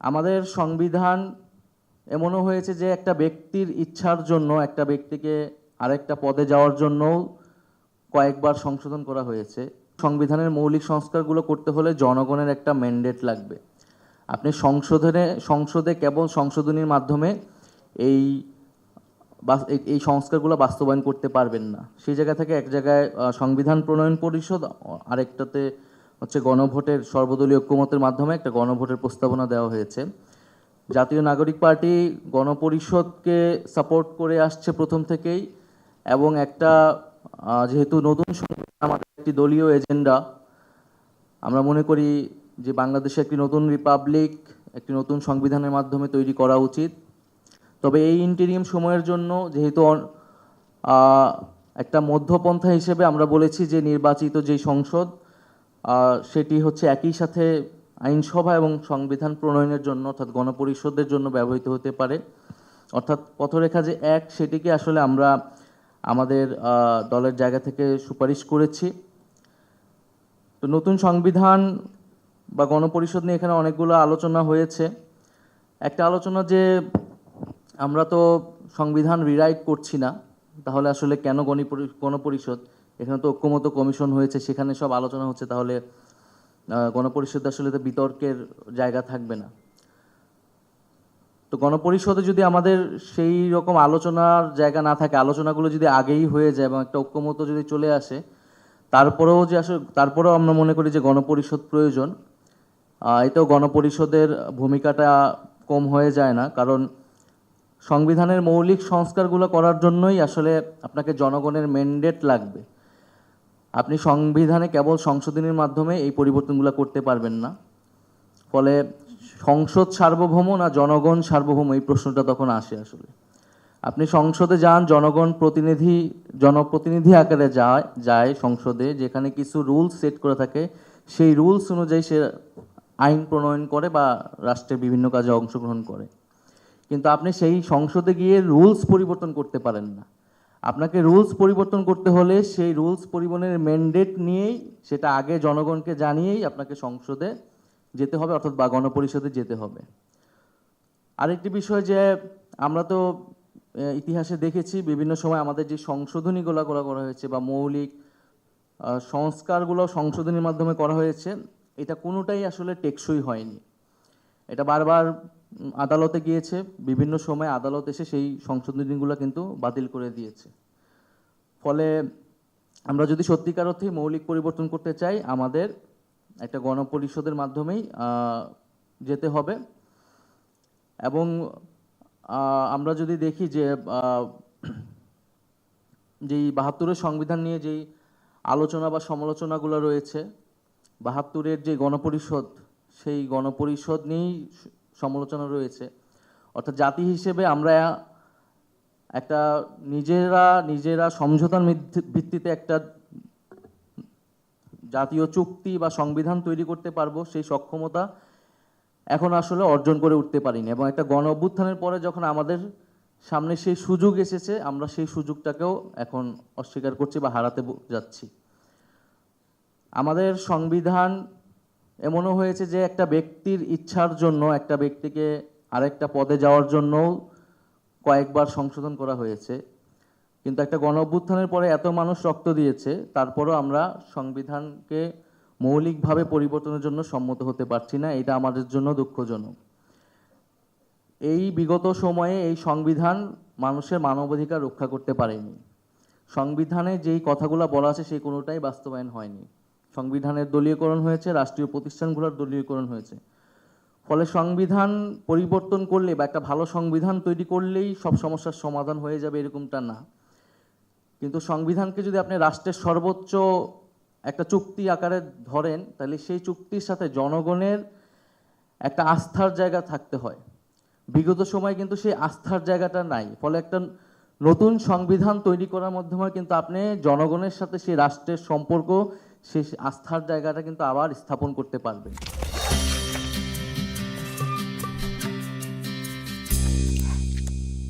আমাদের সংবিধান এমনও হয়েছে যে একটা ব্যক্তির ইচ্ছার জন্য একটা ব্যক্তিকে আরেকটা পদে যাওয়ার জন্য কয়েকবার সংশোধন করা হয়েছে। সংবিধানের মৌলিক সংস্কারগুলো করতে হলে জনগণের একটা ম্যান্ডেট লাগবে। আপনি সংশোধনে, সংসদে কেবল সংশোধনীর মাধ্যমে এই এই- সংস্কারগুলো বাস্তবায়ন করতে পারবেন না। সেই জায়গা থেকে এক জায়গায় সংবিধান প্রণয়ন পরিষদ, আরেকটাতে হচ্ছে গণভোটের সর্বদলীয় ঐক্যমতের মাধ্যমে একটা গণভোটের প্রস্তাবনা দেওয়া হয়েছে। জাতীয় নাগরিক পার্টি গণপরিষদকে সাপোর্ট করে আসছে প্রথম থেকেই এবং একটা যেহেতু নতুন আমাদের একটি দলীয় এজেন্ডা, আমরা মনে করি যে বাংলাদেশে একটি নতুন রিপাবলিক, একটি নতুন সংবিধানের মাধ্যমে তৈরি করা উচিত। তবে এই ইন্টেরিয়াম সময়ের জন্য যেহেতু একটা মধ্যপন্থা হিসেবে আমরা বলেছি যে নির্বাচিত যে সংসদ সেটি হচ্ছে একই সাথে আইনসভা এবং সংবিধান প্রণয়নের জন্য অর্থাৎ গণপরিষদের জন্য ব্যবহৃত হতে পারে। অর্থাৎ পথরেখা যে এক, সেটিকে আসলে আমরা আমাদের দলের জায়গা থেকে সুপারিশ করেছি। তো নতুন সংবিধান বা গণপরিষদ নিয়ে এখানে অনেকগুলো আলোচনা হয়েছে। একটা আলোচনা যে আমরা তো সংবিধান রিরাইট করছি না, তাহলে আসলে কেন গণপরি- গণপরিষদ? এখানে তো ঐক্যমত কমিশন হয়েছে, সেখানে সব আলোচনা হচ্ছে, তাহলে গণপরিষদে আসলে তো বিতর্কের জায়গা থাকবে না। তো গণপরিষদে যদি আমাদের সেই রকম আলোচনার জায়গা না থাকে, আলোচনাগুলো যদি আগেই হয়ে যায় এবং একটা ঐক্যমত যদি চলে আসে, তারপরেও যে আসলে, তারপরেও আমরা মনে করি যে গণপরিষদ প্রয়োজন। এতেও গণপরিষদের ভূমিকাটা কম হয়ে যায় না, কারণ সংবিধানের মৌলিক সংস্কারগুলো করার জন্যই আসলে আপনাকে জনগণের ম্যান্ডেট লাগবে। আপনি সংবিধানে কেবল সংশোধনীর মাধ্যমে এই পরিবর্তনগুলো করতে পারবেন না। ফলে সংসদ সার্বভৌম না জনগণ সার্বভৌম? এই প্রশ্নটা তখন আসে আসলে। আপনি সংসদে যান, জনগণ প্রতিনিধি, জনপ্রতিনিধি আকারে যায় যায় সংসদে, যেখানে কিছু রুলস সেট করে থাকে। সেই রুলস অনুযায়ী সে আইন প্রণয়ন করে বা রাষ্ট্রের বিভিন্ন কাজে অংশগ্রহণ করে। কিন্তু আপনি সেই সংসদে গিয়ে রুলস পরিবর্তন করতে পারেন না। আপনাকে রুলস পরিবর্তন করতে হলে সেই রুলস পরিবর্তনের ম্যান্ডেট নিয়েই, সেটা আগে জনগণকে জানিয়েই আপনাকে সংসদে যেতে হবে অর্থাৎ বা গণপরিষদে যেতে হবে। আরেকটি বিষয় যে, আমরা তো ইতিহাসে দেখেছি বিভিন্ন সময় আমাদের যে সংশোধনীগুলো করা করা হয়েছে বা মৌলিক সংস্কারগুলো সংশোধনীর মাধ্যমে করা হয়েছে, এটা কোনোটাই আসলে টেকসই হয়নি। এটা বারবার আদালতে গিয়েছে, বিভিন্ন সময় আদালত এসে সেই সংশোধনীগুলো কিন্তু বাতিল করে দিয়েছে। ফলে আমরা যদি সত্যিকার অর্থে মৌলিক পরিবর্তন করতে চাই, আমাদের একটা গণপরিষদের মাধ্যমেই যেতে হবে। এবং আমরা যদি দেখি যে যেই বাহাত্তরের সংবিধান নিয়ে যেই আলোচনা বা সমালোচনাগুলো রয়েছে, বাহাত্তরের যে গণপরিষদ, সেই গণপরিষদ নিয়েই সমালোচনা রয়েছে। অর্থাৎ জাতি হিসেবে আমরা একটা নিজেরা নিজেরা সমঝোতার ভিত্তিতে একটা জাতীয় চুক্তি বা সংবিধান তৈরি করতে পারব, সেই সক্ষমতা এখন আসলে অর্জন করে উঠতে পারিনি এবং একটা গণ অভ্যুত্থানের পরে যখন আমাদের সামনে সেই সুযোগ এসেছে, আমরা সেই সুযোগটাকেও এখন অস্বীকার করছি বা হারাতে যাচ্ছি। আমাদের সংবিধান এমনও হয়েছে যে একটা ব্যক্তির ইচ্ছার জন্য, একটা ব্যক্তিকে আরেকটা পদে যাওয়ার জন্য কয়েকবার সংশোধন করা হয়েছে। কিন্তু একটা গণ অভ্যুত্থানের পরে এত মানুষ রক্ত দিয়েছে, তারপরও আমরা সংবিধানকে মৌলিকভাবে পরিবর্তনের জন্য সম্মত হতে পারছি না, এটা আমাদের জন্য দুঃখজনক। এই বিগত সময়ে এই সংবিধান মানুষের মানবাধিকার রক্ষা করতে পারেনি। সংবিধানে যেই কথাগুলো বলা আছে সেই কোনোটাই বাস্তবায়ন হয়নি। সংবিধানের দলীয়করণ হয়েছে, রাষ্ট্রীয় প্রতিষ্ঠানগুলোর দলীয়করণ হয়েছে। ফলে সংবিধান পরিবর্তন করলে বা একটা ভালো সংবিধান তৈরি করলেই সব সমস্যার সমাধান হয়ে যাবে এরকমটা না। কিন্তু সংবিধানকে যদি আপনি রাষ্ট্রের সর্বোচ্চ একটা চুক্তি আকারে ধরেন, তাহলে সেই চুক্তির সাথে জনগণের একটা আস্থার জায়গা থাকতে হয়। বিগত সময় কিন্তু সেই আস্থার জায়গাটা নাই। ফলে একটা নতুন সংবিধান তৈরি করার মাধ্যমে কিন্তু আপনি জনগণের সাথে সেই রাষ্ট্রের সম্পর্ক সেই আস্থার জায়গাটা কিন্তু আবার স্থাপন করতে পারবেন